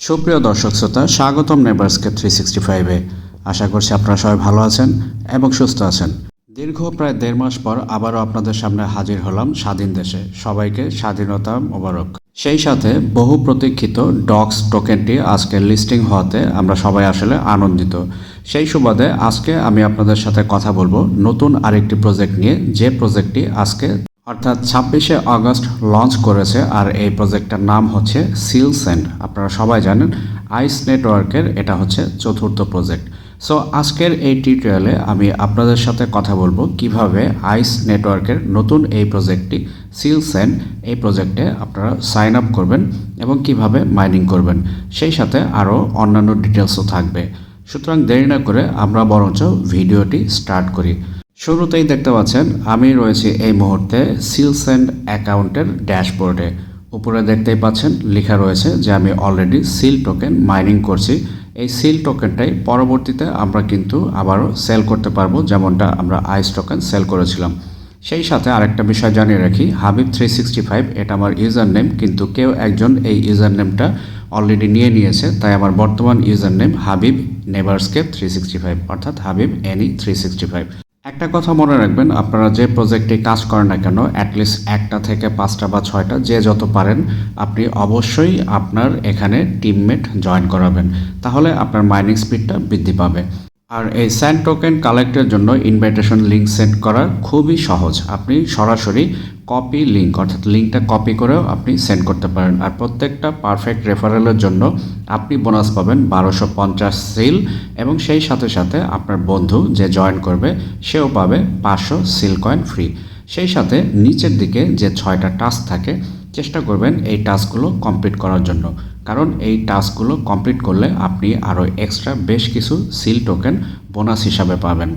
সুপ্রিয় দর্শক শ্রোতা, স্বাগতম নেবার্সকে থ্রি সিক্সটি ফাইভে আশা করছি আপনারা সবাই ভালো আছেন এবং সুস্থ আছেন। দীর্ঘ প্রায় দেড় মাস পর আবারও আপনাদের সামনে হাজির হলাম স্বাধীন দেশে। সবাইকে স্বাধীনতা মোবারক। সেই সাথে বহু প্রতীক্ষিত ডক্স টোকেনটি আজকে লিস্টিং হওয়াতে আমরা সবাই আসলে আনন্দিত। সেই সুবাদে আজকে আমি আপনাদের সাথে কথা বলব নতুন আরেকটি প্রজেক্ট নিয়ে। যে প্রজেক্টটি আজকে অর্থাৎ ছাব্বিশে আগস্ট লঞ্চ করেছে আর এই প্রজেক্টটার নাম হচ্ছে সিল সেন্ড আপনারা সবাই জানেন আইস নেটওয়ার্কের এটা হচ্ছে চতুর্থ প্রজেক্ট সো আজকের এই টিউটোরিয়ালে আমি আপনাদের সাথে কথা বলব কীভাবে আইস নেটওয়ার্কের নতুন এই প্রজেক্টটি সিল সেন্ড এই প্রজেক্টে আপনারা সাইন আপ করবেন এবং কীভাবে মাইনিং করবেন। সেই সাথে আরও অন্যান্য ডিটেলসও থাকবে। সুতরাং দেরি না করে আমরা বরঞ্চ ভিডিওটি স্টার্ট করি। শুরুতেই দেখতে পাচ্ছেন, আমি রয়েছি এই মুহূর্তে সিলস অ্যান্ড অ্যাকাউন্টের ড্যাশবোর্ডে। উপরে দেখতেই পাচ্ছেন, লেখা রয়েছে যে আমি অলরেডি সিল টোকেন মাইনিং করছি। এই সিল টোকেনটাই পরবর্তীতে আমরা কিন্তু আবারও সেল করতে পারব, যেমনটা আমরা আইস টোকেন সেল করেছিলাম। সেই সাথে আরেকটা বিষয় জানিয়ে রাখি হাবিব থ্রি সিক্সটি ফাইভ এটা আমার ইউজার নেম কিন্তু কেউ একজন এই ইউজার নেমটা অলরেডি নিয়ে নিয়েছে, তাই আমার বর্তমান ইউজার নেম হাবিব নেভারস্কেপ থ্রি সিক্সটি ফাইভ অর্থাৎ Habib N E three sixty five একটা কথা মনে রাখবেন, আপনারা যে প্রজেক্টে কাজ করেন না কেন অ্যাটলিস্ট একটা থেকে পাঁচটা বা ছয়টা, যে যত পারেন, আপনি অবশ্যই আপনার এখানে টিমমেট জয়েন করাবেন। তাহলে আপনার মাইনিং স্পিডটা বৃদ্ধি পাবে। আর এই স্যান্ড টোকেন কালেক্টের জন্য ইনভাইটেশন লিঙ্ক সেন্ড করা খুবই সহজ। আপনি সরাসরি কপি লিঙ্ক অর্থাৎ লিঙ্কটা কপি করেও আপনি সেন্ড করতে পারেন। আর প্রত্যেকটা পারফেক্ট রেফারেলের জন্য আপনি বোনাস পাবেন বারোশো পঞ্চাশ সিল এবং সেই সাথে সাথে আপনার বন্ধু যে জয়েন করবে, সেও পাবে পাঁচশো সিল কয়েন ফ্রি সেই সাথে নিচের দিকে যে ছয়টা টাস্ক থাকে, চেষ্টা করবেন এই টাস্কগুলো কমপ্লিট করার জন্য। কারণ এই টাস্কগুলো কমপ্লিট করলে আপনি আরও এক্সট্রা বেশ কিছু সিল টোকেন বোনাস হিসাবে পাবেন।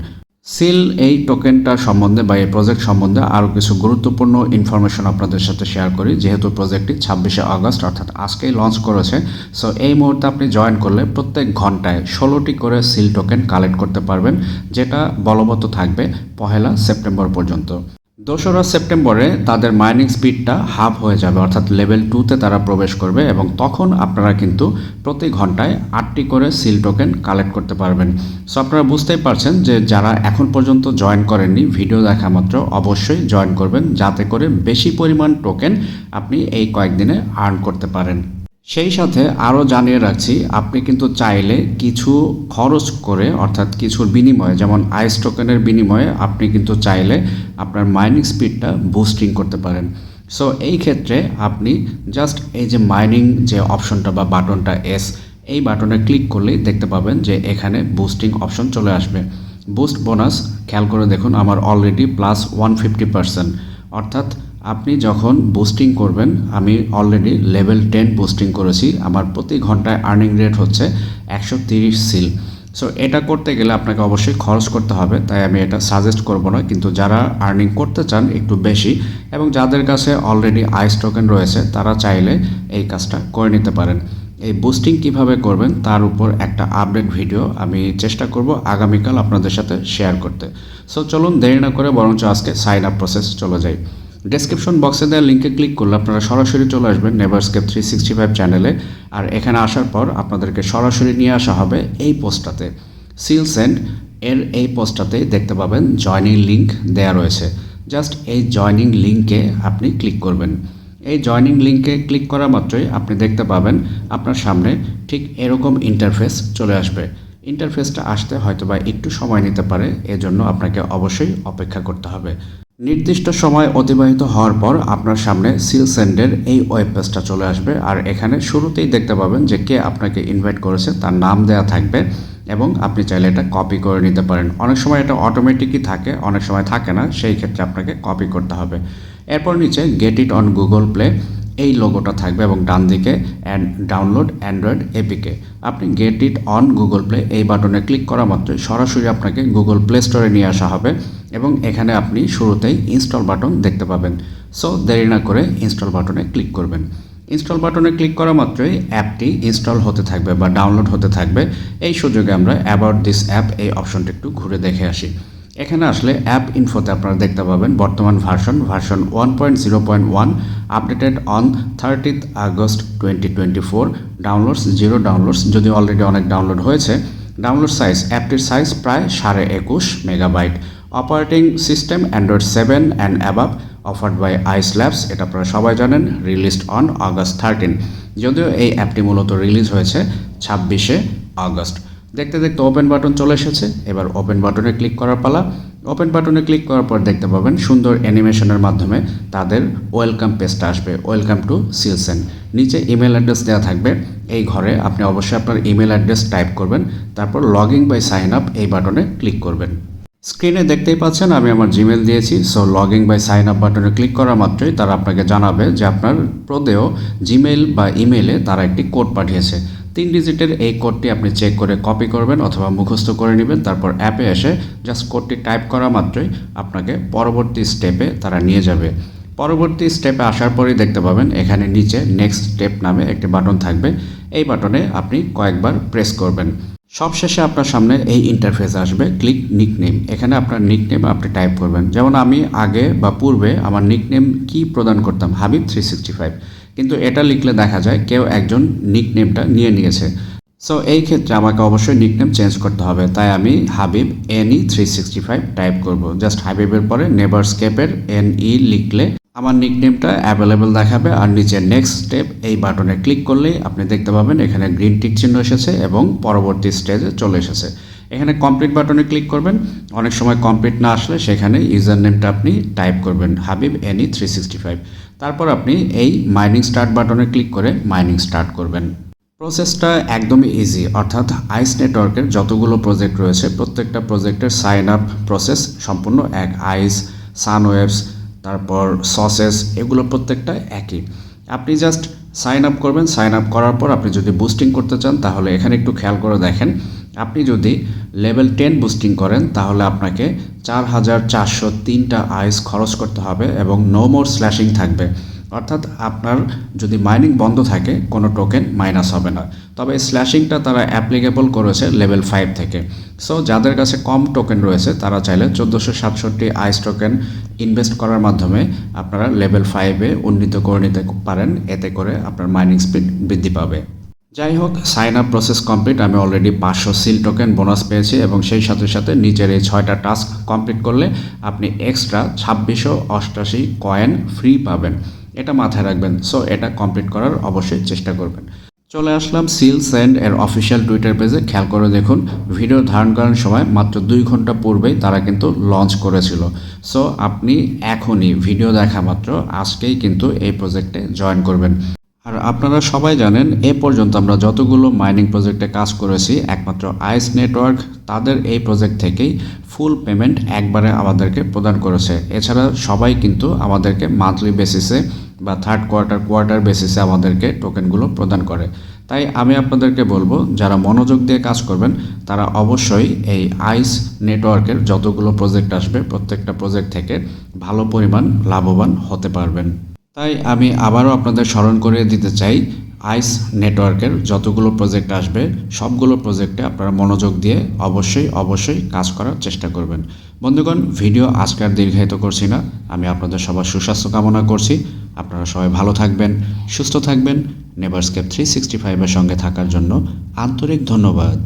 সিল এই টোকেনটা সম্বন্ধে বা এই প্রজেক্ট সম্বন্ধে আরও কিছু গুরুত্বপূর্ণ ইনফরমেশন আপনাদের সাথে শেয়ার করি। যেহেতু প্রজেক্টটি ছাব্বিশে আগস্ট, অর্থাৎ আজকেই লঞ্চ করেছে সো এই মুহূর্তে আপনি জয়েন করলে প্রত্যেক ঘন্টায় ষোলোটি করে সিল টোকেন কালেক্ট করতে পারবেন, যেটা বলবৎ থাকবে পহেলা সেপ্টেম্বর পর্যন্ত। দোসরা সেপ্টেম্বরে তাদের মাইনিং স্পিডটা হাফ হয়ে যাবে, অর্থাৎ লেভেল টুতে তারা প্রবেশ করবে এবং তখন আপনারা কিন্তু প্রতি ঘন্টায় আটটি করে সিল টোকেন কালেক্ট করতে পারবেন। সো আপনারা বুঝতেই পারছেন যে যারা এখন পর্যন্ত জয়েন করেননি, ভিডিও দেখা মাত্র, অবশ্যই জয়েন করবেন যাতে করে বেশি পরিমাণ টোকেন আপনি এই কয়েকদিনে আর্ন করতে পারেন। সেই সাথে আরও জানিয়ে রাখছি, আপনি কিন্তু চাইলে কিছু খরচ করে, অর্থাৎ কিছুর বিনিময়ে, যেমন আইস টোকেনের বিনিময়ে আপনি কিন্তু চাইলে আপনার মাইনিং স্পিডটা বুস্টিং করতে পারেন। সো এই ক্ষেত্রে আপনি জাস্ট এই যে মাইনিং যে অপশনটা বা বাটনটা এস এই বাটনে ক্লিক করলেই দেখতে পাবেন যে এখানে বুস্টিং অপশন চলে আসবে। বুস্ট বোনাস খেয়াল করে দেখুন, আমার already plus one fifty percent অর্থাৎ আপনি যখন বুস্টিং করবেন, আমি অলরেডি লেভেল টেন বুস্টিং করেছি। আমার প্রতি ঘন্টায় আর্নিং রেট হচ্ছে একশো তিরিশ সিল সো এটা করতে গেলে আপনাকে অবশ্যই খরচ করতে হবে, তাই আমি এটা সাজেস্ট করব না। কিন্তু যারা আর্নিং করতে চান, একটু বেশি, এবং যাদের কাছে অলরেডি আইস টোকেন রয়েছে, তারা চাইলে এই কাজটা করে নিতে পারেন। এই বুস্টিং কীভাবে করবেন, তার উপর একটা আপডেট ভিডিও আমি চেষ্টা করব আগামীকাল আপনাদের সাথে শেয়ার করতে। সো চলুন দেরি না করে বরঞ্চ আজকে সাইন আপ প্রসেস চলে যাই। ডেসক্রিপশন বক্সে দেওয়া লিঙ্কে ক্লিক করলে আপনারা সরাসরি চলে আসবেন নেভারস্কেপ থ্রি সিক্সটি ফাইভ চ্যানেলে আর এখানে আসার পর আপনাদেরকে সরাসরি নিয়ে আসা হবে এই পোস্টটাতে। সিল সেন্ড এর এই পোস্টটাতেই দেখতে পাবেন জয়নিং লিঙ্ক দেয়া রয়েছে। জাস্ট এই জয়নিং লিঙ্কে আপনি ক্লিক করবেন। এই জয়নিং লিঙ্কে ক্লিক করা মাত্রই আপনি দেখতে পাবেন আপনার সামনে ঠিক এরকম ইন্টারফেস চলে আসবে। ইন্টারফেসটা আসতে হয়তো বা একটু সময় নিতে পারে, এজন্য আপনাকে অবশ্যই অপেক্ষা করতে হবে। নির্দিষ্ট সময় অতিবাহিত হওয়ার পর আপনার সামনে সিল সেন্ডের এই ওয়েব পেজটা চলে আসবে। আর এখানে শুরুতেই দেখতে পাবেন যে কে আপনাকে ইনভাইট করেছে, তার নাম দেয়া থাকবে এবং আপনি চাইলে এটা কপি করে নিতে পারেন। অনেক সময় এটা অটোমেটিকই থাকে, অনেক সময় থাকে না, সেই ক্ষেত্রে আপনাকে কপি করতে হবে। এরপর নিচে get it on Google Play এই লোগোটা থাকবে এবং ডান দিকে অ্যান্ড ডাউনলোড অ্যান্ড্রয়েড এপিকে আপনি get it on Google Play এই বাটনে ক্লিক করা মাত্রই সরাসরি আপনাকে গুগল প্লে স্টোরে নিয়ে আসা হবে। এবং এখানে আপনি শুরুতেই ইনস্টল বাটন দেখতে পাবেন। সো দেরি না করে ইনস্টল বাটনে ক্লিক করবেন। ইনস্টল বাটনে ক্লিক করা মাত্রই অ্যাপটি ইনস্টল হতে থাকবে বা ডাউনলোড হতে থাকবে। এই সুযোগে আমরা অ্যাবাউট দিস অ্যাপ এই অপশনটা একটু ঘুরে দেখে আসি। এখানে আসলে অ্যাপ ইনফোতে আপনারা দেখতে পাবেন বর্তমান version version one point zero point one updated on thirtieth August twenty twenty four downloads zero downloads যদি অলরেডি অনেক ডাউনলোড হয়েছে ডাউনলোড সাইজ অ্যাপটির সাইজ প্রায় সাড়ে একুশ megabyte operating system Android seven and above offered by Ice Labs এটা আপনারা সবাই জানেন রিলিজড অন আগস্ট থার্টিন যদিও এই অ্যাপটি মূলত রিলিজ হয়েছে ছাব্বিশে আগস্ট দেখতে দেখতে ওপেন বাটন চলে এসেছে, এবার ওপেন বাটনে ক্লিক করার পালা। ওপেন বাটনে ক্লিক করার পর দেখতে পাবেন সুন্দর অ্যানিমেশনের মাধ্যমে তাদের ওয়েলকাম পেজটা আসবে ওয়েলকাম টু সিলসেন নিচে ইমেল অ্যাড্রেস দেওয়া থাকবে, এই ঘরে আপনি অবশ্যই আপনার ইমেল অ্যাড্রেস টাইপ করবেন, তারপর লগইন বাই সাইন আপ এই বাটনে ক্লিক করবেন। স্ক্রিনে দেখতেই পাচ্ছেন, আমি আমার জিমেল দিয়েছি। So login by sign up বাটনে ক্লিক করা মাত্রই তারা আপনাকে জানাবে যে আপনার প্রদেও জিমেল বা ইমেলে তারা একটি কোড পাঠিয়েছে। তিন ডিজিটের এই কোডটি আপনি চেক করে কপি করবেন অথবা মুখস্থ করে নেবেন, তারপর অ্যাপে এসে জাস্ট কোডটি টাইপ করা মাত্রই আপনাকে পরবর্তী স্টেপে তারা নিয়ে যাবে। পরবর্তী স্টেপে আসার পরেই দেখতে পাবেন, এখানে নিচে নেক্সট স্টেপ নামে একটি বাটন থাকবে। এই বাটনে আপনি কয়েকবার প্রেস করবেন। সবশেষে আপনার সামনে এই ইন্টারফেস আসবে ক্লিক নিকনেম এখানে আপনার নিকনেম আপনি টাইপ করবেন। যেমন আমি আগে বা পূর্বে আমার নিকনেম কি প্রদান করতাম? হাবিব থ্রি সিক্সটি ফাইভ কিন্তু এটা লিখলে দেখা যায় কেউ একজন নিকনেমটা নিয়ে নিয়েছে। সো এই ক্ষেত্রে আমাকে অবশ্যই নিকনেম চেঞ্জ করতে হবে। তাই আমি Habib N E three sixty five type করব। জাস্ট হাবিবের পরে নেবার স্কেপের এন ই লিখলে আমার নিকনেমটা অ্যাভেলেবেল দেখাবে আর নিচে নেক্সট স্টেপ এই বাটনে ক্লিক করলেই আপনি দেখতে পাবেন এখানে গ্রিন টিক চিহ্ন এসেছে এবং পরবর্তী স্টেজে চলে এসেছে। এখানে কমপ্লিট বাটনে ক্লিক করবেন। অনেক সময় কমপ্লিট না আসলে সেখানে ইউজার নেমটা আপনি টাইপ করবেন Habib N E three sixty five তারপর আপনি এই মাইনিং স্টার্ট বাটনে ক্লিক করে মাইনিং স্টার্ট করবেন। প্রসেসটা একদমই ইজি অর্থাৎ আইস নেটওয়ার্কের যতগুলো প্রজেক্ট রয়েছে, প্রত্যেকটা প্রজেক্টের সাইন আপ প্রসেস সম্পূর্ণ এক আইস সানওয়েভস তারপর সসেস এগুলো প্রত্যেকটা একই। আপনি জাস্ট সাইন আপ করবেন সাইন আপ করার পর আপনি যদি বুস্টিং করতে চান, তাহলে এখানে একটু খেয়াল করে দেখেন। আপনি যদি লেভেল টেন বুস্টিং করেন, তাহলে আপনাকে চার হাজার চারশো তিনটা আইস খরচ করতে হবে এবং নো মোর স্ল্যাশিং থাকবে। অর্থাৎ আপনার যদি মাইনিং বন্ধ থাকে, কোনো টোকেন মাইনাস হবে না। তবে স্ল্যাশিংটা তারা অ্যাপ্লিকেবল করেছে লেভেল ফাইভ থেকে। সো যাদের কাছে কম টোকেন রয়েছে, তারা চাইলে চোদ্দোশো সাতষট্টি আইস টোকেন ইনভেস্ট করার মাধ্যমে আপনারা লেভেল ফাইভে উন্নীত করে নিতে পারেন। এতে করে আপনার মাইনিং স্পিড বৃদ্ধি পাবে। যাই হোক সাইন আপ প্রসেস কমপ্লিট আমি অলরেডি পাঁচশো সিল টোকেন বোনাস পেয়েছি এবং সেই সাথে সাথে নিচের এই ছয়টা টাস্ক কমপ্লিট করলে আপনি এক্সট্রা ছাব্বিশশো অষ্টাশি কয়েন ফ্রি পাবেন। এটা মাথায় রাখবেন। সো এটা কমপ্লিট করার অবশ্যই চেষ্টা করবেন। চলে আসলাম সিল সেন্ড এর অফিসিয়াল টুইটার পেজে খেয়াল করে দেখুন ভিডিও ধারণ করার সময় মাত্র দুই ঘণ্টা পূর্বেই তারা কিন্তু লঞ্চ করেছিল। সো আপনি এখনই ভিডিও দেখা মাত্র, আজকেই কিন্তু এই প্রজেক্টে জয়েন করবেন। আর আপনারা সবাই জানেন, এ পর্যন্ত আমরা যতগুলো মাইনিং প্রজেক্টে কাজ করেছি, একমাত্র আইস নেটওয়ার্ক তাদের এই প্রজেক্ট থেকেই ফুল পেমেন্ট একবারে আমাদেরকে প্রদান করেছে। এছাড়া সবাই কিন্তু আমাদেরকে মান্থলি বেসিসে বা থার্ড কোয়ার্টার কোয়ার্টার বেসিসে আমাদেরকে টোকেনগুলো প্রদান করে। তাই আমি আপনাদেরকে বলব, যারা মনোযোগ দিয়ে কাজ করবেন, তারা অবশ্যই এই আইস নেটওয়ার্কের যতগুলো প্রজেক্ট আসবে, প্রত্যেকটা প্রজেক্ট থেকে ভালো পরিমাণ লাভবান হতে পারবেন। তাই আমি আবারও আপনাদের স্মরণ করিয়ে দিতে চাই, আইস নেটওয়ার্কের যতগুলো প্রজেক্ট আসবে, সবগুলো প্রজেক্টে আপনারা মনোযোগ দিয়ে অবশ্যই অবশ্যই কাজ করার চেষ্টা করবেন। বন্ধুগণ, ভিডিও আজকে আর দীর্ঘায়িত করছি না। আমি আপনাদের সবার সুস্বাস্থ্য কামনা করছি। আপনারা সবাই ভালো থাকবেন, সুস্থ থাকবেন নেভারস্কেপ থ্রি সিক্সটি ফাইভের সঙ্গে থাকার জন্য আন্তরিক ধন্যবাদ।